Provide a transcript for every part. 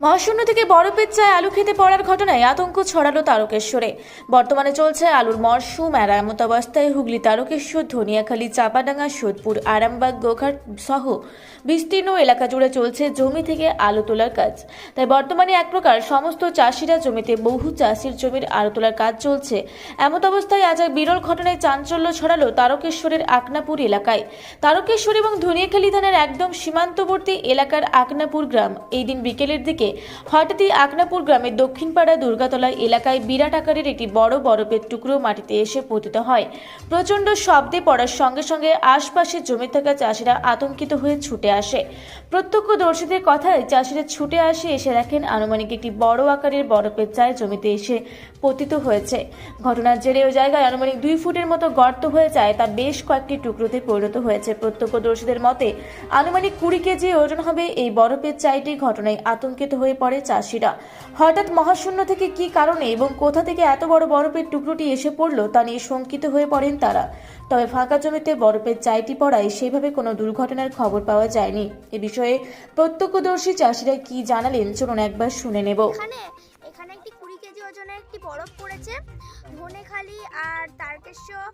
মহাশূন্য থেকে বরফের চায় আলু খেতে পড়ার ঘটনায় আতঙ্ক ছড়ালো তারকেশ্বরে। বর্তমানে চলছে আলুর মরশুম আর এমত অবস্থায় হুগলি তারকেশ্বর, ধনিয়াখালী, চাপাডাঙ্গা, সোদপুর, আরামবাগ, গোঘাট সহ বিস্তীর্ণ এলাকা জুড়ে চলছে জমি থেকে আলু তোলার কাজ। তাই বর্তমানে এক প্রকার সমস্ত চাষিরা জমিতে বহু চাষির জমির আলু তোলার কাজ চলছে। এমত অবস্থায় আজ এক বিরল ঘটনায় চাঞ্চল্য ছড়ালো তারকেশ্বরের আকনাপুর এলাকায়। তারকেশ্বর এবং ধনিয়াখালী থানার একদম সীমান্তবর্তী এলাকার আকনাপুর গ্রাম। এই দিন বিকেলের দিকে হঠাৎই আকনাপুর গ্রামের দক্ষিণপাড়া দুর্গাতলা এলাকায় বিরাট আকারের একটি বড় বরফের টুকরো মাটিতে এসে পতিত হয়। প্রচণ্ড শব্দে পড়ার সঙ্গে সঙ্গে আশপাশে জমে থাকা চাষিরা আতঙ্কিত হয়ে ছুটে আসে। প্রত্যক্ষদর্শীদের কথায় চাষিরা ছুটে আসে এসে দেখেন আনুমানিক একটি বড় আকারের বরফের চায় জমিতে এসে পতিত হয়েছে। ঘটনার জেরে ওই জায়গায় আনুমানিক দুই ফুটের মতো গর্ত হয়ে যায় তা বেশ কয়েকটি টুকরোতে পরিণত হয়েছে। প্রত্যক্ষদর্শীদের মতে, আনুমানিক কুড়ি কেজি ওজন হবে এই বরফের চাইটি ঘটনায় আতঙ্কিত হয়ে পড়ে চাষিরা। হঠাৎ মহাশূন্য থেকে কি কারণে এবং কোথা থেকে এত বড় বরফের টুকরোটি এসে পড়ল তা নিয়ে শঙ্কিত হয়ে পড়েন তারা। তবে ফাঁকা জমিতে বরফের চাইটি পড়ায় সেভাবে কোনো দুর্ঘটনার খবর পাওয়া যায়নি। এ বিষয়ে প্রত্যক্ষদর্শী চাষিরা কি জানালেন, চলুন একবার শুনে নেব। এখানে একটি কুড়ি কেজি ওজনের একটি বরফ ধনেখালি আর তারকেশ্বর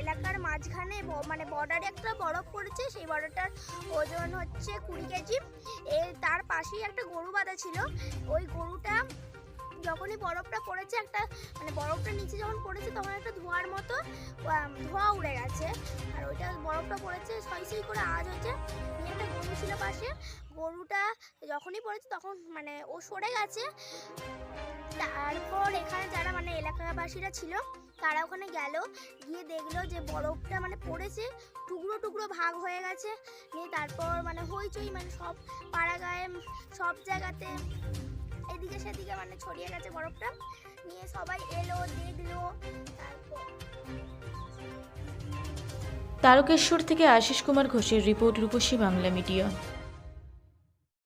এলাকার মাঝখানে মানে বর্ডারে একটা বরফ পড়েছে, সেই বর্ডারটার ওজন হচ্ছে কুড়ি কেজি। এর তার পাশেই একটা গরু বাঁধা ছিল। ওই গরুটা যখনই বরফটা পড়েছে, একটা মানে বরফটা নিচে যখন পড়েছে, তখন একটা ধোঁয়ার মতো ধোঁয়া উড়ে গেছে। আর ওইটা বরফটা পড়েছে, সই সই করে আওয়াজ হচ্ছে একটা গরু ছিল পাশে। গরুটা যখনই পড়েছে, তখন মানে ও সরে গেছে। তারপর এখানে যারা মানে এলাকাবাসীরা ছিল, তারা ওখানে গেল, গিয়ে দেখল যে বরফটা মানে পড়েছে, টুকরো টুকরো ভাগ হয়ে গেছে। নিয়ে তারপর মানে হইচই মানে সব পাড়া গায়ে, সব জায়গাতে এদিকে সেদিকে মানে ছড়িয়ে গেছে বরফটা। নিয়ে সবাই এলো, দেখল, তারপর তারকেশ্বর থেকে আশিস কুমার ঘোষের রিপোর্ট রূপসী বাংলা মিডিয়া।